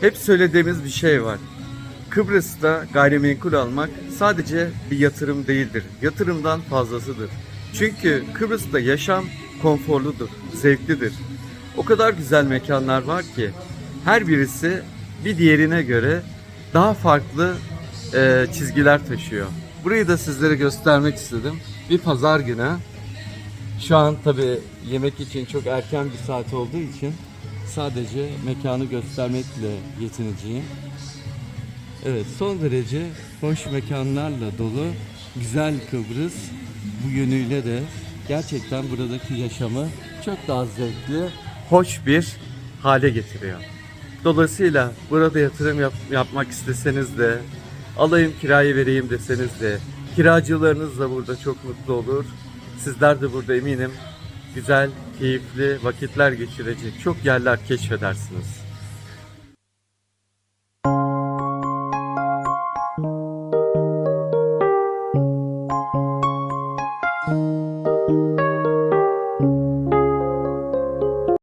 Hep söylediğimiz bir şey var. Kıbrıs'ta gayrimenkul almak sadece bir yatırım değildir. Yatırımdan fazlasıdır. Çünkü Kıbrıs'ta yaşam konforludur, zevklidir. O kadar güzel mekanlar var ki her birisi bir diğerine göre daha farklı e, çizgiler taşıyor. Burayı da sizlere göstermek istedim. Bir pazar günü. Şu an tabii yemek için çok erken bir saat olduğu için sadece mekanı göstermekle yetineceğim. Evet son derece hoş mekanlarla dolu güzel Kıbrıs bu yönüyle de gerçekten buradaki yaşamı çok daha zevkli, hoş bir hale getiriyor. Dolayısıyla burada yatırım yap- yapmak isteseniz de alayım kirayı vereyim deseniz de kiracılarınız da burada çok mutlu olur. Sizler de burada eminim güzel, keyifli vakitler geçirecek çok yerler keşfedersiniz.